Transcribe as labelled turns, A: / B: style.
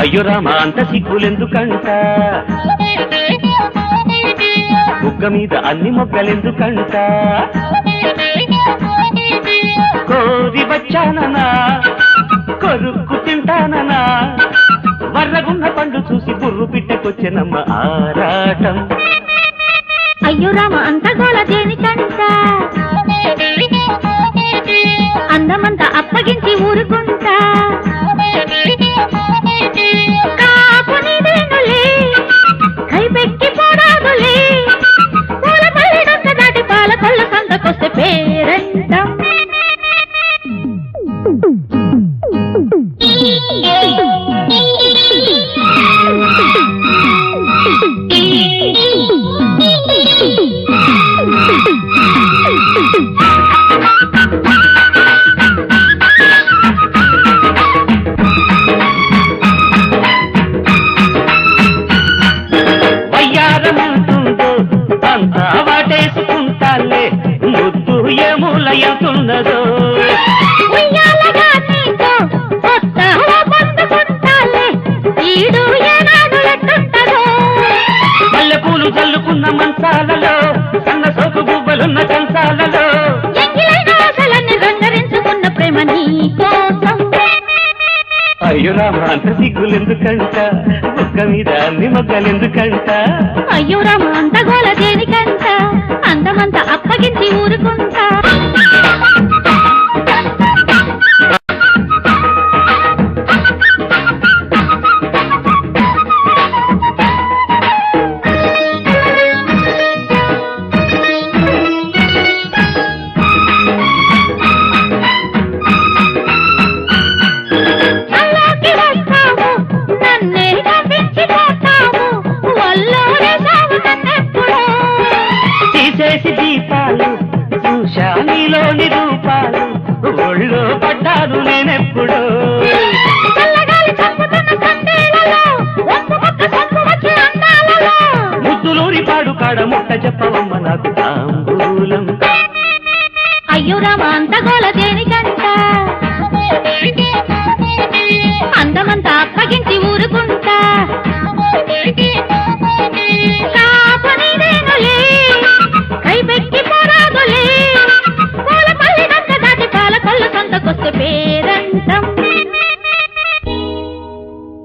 A: అయ్యో రామ అంత సిగ్గులెందుకంట? బుగ్గ మీద అన్ని మొగ్గలెందుకంట? కోరి వచ్చాననా? కొరుక్కు తింటాననా? వర్రగున్న పండు చూసి బుర్రు పిట్టకొచ్చెనమ్మ ఆరాటం.
B: అయ్యో రామ అంత గోల దేనికంట? అందమంతా అప్పగించి ఊరుకుంటా?
A: అంతా వాటేసుకుంటాలే ముద్దు
B: ఎట్టుంటదో
A: మల్లెపూలు చల్లుకున్న మంచాలలో సన్న సోకు గువ్వలున్న కంచాలలో
B: ఎంగిలైన ఆశలన్నీ రంగరించుకున్న ప్రేమ నీ కోసం.
A: అయ్యో రామ అంత సిగ్గులెందుకంట ఒక్క మీద అన్ని మొగ్గలెందుకంట
B: అయ్యో రామ అంత గోల దేనికంట? అందమంత అప్పగించి ఊరుకుంటా
A: దీపాలు చూశా నీలోని రూపాలు ఒళ్ళో పడ్డాను నేనెప్పుడో. ముద్దులూరి పాడు కాడ ముట్ట చెప్పవమ్మ నాకు తాంబూలం.
B: అయ్యో రామ అంత గోల